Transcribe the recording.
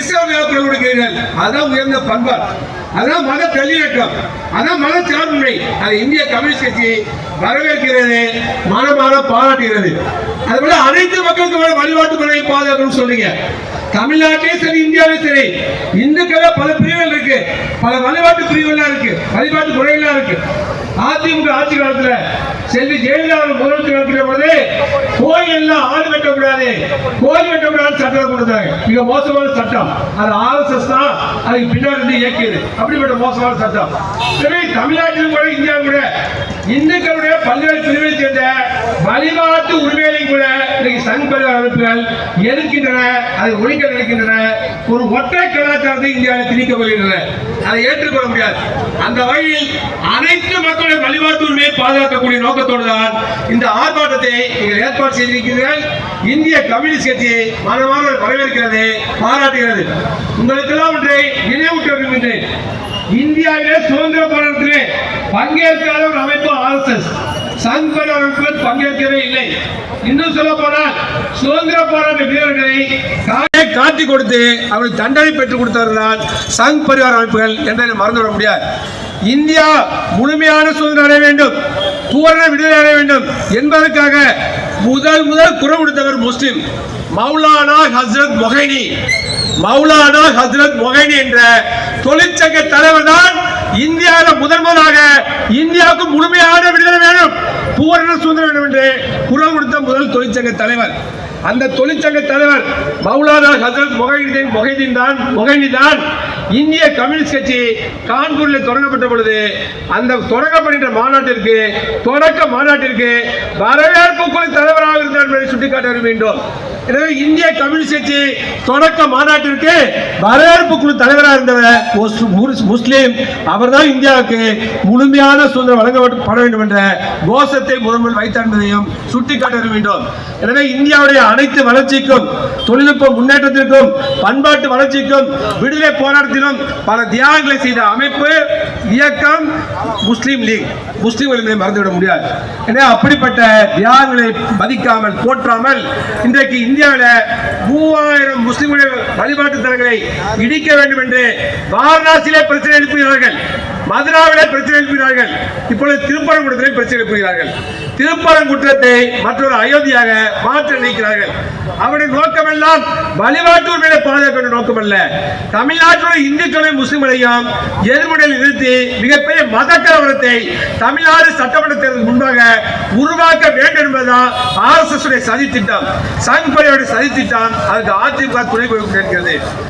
கிறிஸ்தவர்களுக்கு குரல் கொடுக்கிறீர்கள். அதான் உயர்ந்த பண்பாடு அதான் மத தெளிவேற்றம். அதான் மத சார்புமை அது இந்திய கம்யூனிஸ்ட் கட்சி வரவேற்கிறது மனமான பாராட்டுகிறது. அதுபோல அனைத்து மக்களுக்கும் வழிபாட்டு முறையை பாதுகாக்கணும்னு சொல்றீங்க. தமிழ்நாட்டிலே சரி இந்தியாவிலே சரி. இந்துக்கள பல பிரிவுகள் இருக்கு. பல வழிபாட்டு பிரிவுகள்லாம் இருக்கு. வழிபாட்டு முறைகள்லாம் இருக்கு. அதிமுக ஆட்சி காலத்துல செல்வி ஜெயலலிதா முதலமைச்சர் இருக்கிற போது கோயில் எல்லாம் ஆடு வெட்டக்கூடாது கோயில் வெட்டக்கூடாது சட்டத்தை கொடுத்தாங்க. மிக மோசமான சட்டம். அது ஆர்எஸ்எஸ் தான். அதுக்கு பின்னாடி இயக்கியது. அப்படிப்பட்ட மோசமான சட்டம். எனவே தமிழ்நாட்டிலும் கூட இந்தியாவும் கூட இந்துக்களுடைய பல்வேறு பிரிவை சேர்ந்த வழிபாட்டு உரிமைகளையும் கூட இன்னைக்கு சங் பரிவார அமைப்புகள் எதிர்க்கின்றன அதை ஒழிக்க நினைக்கின்றன. ஒரு ஒற்றை கலாச்சாரத்தை இந்தியாவில் திணிக்க வருகின்றன அதை ஏற்றுக்கொள்ள முடியாது. அந்த வகையில் அனைத்து மக்கள் வழிபாட்டு உரிமையை பாதுகாக்கக்கூடிய நோக்கத்தோடு தான் இந்த ஆர்ப்பாட்டத்தை நீங்கள் ஏற்பாடு செய்திருக்கிறீர்கள். இந்திய கம்யூனிஸ்ட் கட்சியை மனமாக வரவேற்கிறது பாராட்டுகிறது. உங்களுக்கெல்லாம் ஒன்றை நினைவூட்ட விரும்புகின்றேன். இந்தியாவிலே சுதந்திர போராட்டத்திலே பங்கேற்காத ஒரு அமைப்பு ஆர்எஸ்எஸ் சங்கர் பரிவார் பங்கேற்கவே இல்லை. இன்னும் சொல்ல போனால் சுதந்திர போராட்ட வீரர்களை காட்டி கொடுத்து அவருக்கு தண்டனை பெற்றுக் கொடுத்தவர்கள் சங் பரிவார அமைப்புகள் என்பதை மறந்துவிட முடியாது. இந்தியா முழுமையான சுதந்திரம் அடைய வேண்டும். பூரண விடுதலை அடைய வேண்டும். என்பதற்காக முதல் முதல் குரல் கொடுத்தவர் முஸ்லிம் மௌலானா ஹஸ்ரத் மொஹைனி. மௌலானா ஹஸ்ரத் மொஹைனி என்ற தொழிற்சங்க தலைவர் தான் இந்தியாவில் முதன் முதலாக இந்தியாவுக்கு முழுமையான விடுதலை வேணும். பூரண சுதந்திரம் வேண்டும் என்று குரல் கொடுத்த முதல் தொழிற்சங்க தலைவர். அந்த தொழிற்சங்க தலைவர் மௌலானா ஹசரத் முகைதீன் முகைதீன் தான் மொஹைனி தான். இந்திய கம்யூனிஸ்ட் கட்சி கான்பூரில் தொடங்கப்பட்ட பொழுது அந்த தொடங்கப்படுகின்ற மாநாட்டிற்கு தொடக்க மாநாட்டிற்கு வரவேற்பு குழு தலைவராக இருந்தார் என்பதை சுட்டிக்காட்ட வேண்டும். எனவே இந்திய கம்யூனிஸ்ட் கட்சி தொடக்க மாநாட்டிற்கு வரவேற்பு குழு தலைவராக இருந்தவர் முஸ்லீம் முஸ்- முஸ்லிம். அவர்தான் இந்தியாவுக்கு முழுமையான சுதந்திரம் வழங்கப்பட வேண்டும் என்ற கோஷத்தை முதன்முதல் வைத்தார் என்பதையும் சுட்டிக்காட்ட வேண்டும். எனவே இந்தியாவுடைய அனைத்து வளர்ச்சிக்கும் தொழில்நுட்ப முன்னேற்றத்திற்கும் பண்பாட்டு வளர்ச்சிக்கும் விடுதலை போராட்டத்திலும் பல தியாகங்களை செய்த அமைப்பு இயக்கம் முஸ்லீம் லீக். முஸ்லீம்கள் என்பதை மறந்துவிட முடியாது. எனவே அப்படிப்பட்ட தியாகங்களை மதிக்காமல் போற்றாமல் இன்றைக்கு இந்தியாவில் மூவாயிரம் முஸ்லிம்களுடைய வழிபாட்டு தலங்களை இடிக்க வேண்டும் என்று வாரணாசியிலே பிரச்சனை எழுப்புகிறார்கள் மதுராவிலே பிரச்சனை எழுப்பினார்கள். இப்பொழுது திருப்பரங்குன்றத்திலே பிரச்சனை எழுப்புகிறார்கள் திருப்பரங்குன்றத்தை மற்றொரு அயோத்தியாக மாற்ற நினைக்கிறார்கள். அவருடைய நோக்கமெல்லாம் வழிபாட்டு உரிமையை பாதுகாக்க நோக்கம் அல்ல தமிழ்நாட்டில் இந்துக்களையும் முஸ்லிம்களையும் எதிர்முறையில் நிறுத்தி மிகப்பெரிய மத கலவரத்தை தமிழ்நாடு சட்டமன்ற தேர்தல் முன்பாக உருவாக்க வேண்டும் என்பதுதான் ஆர் எஸ் எஸ் சதி திட்டம் சங் பரிவாருடைய சதி திட்டம் அதுக்கு அதிமுக துணை கேட்கிறது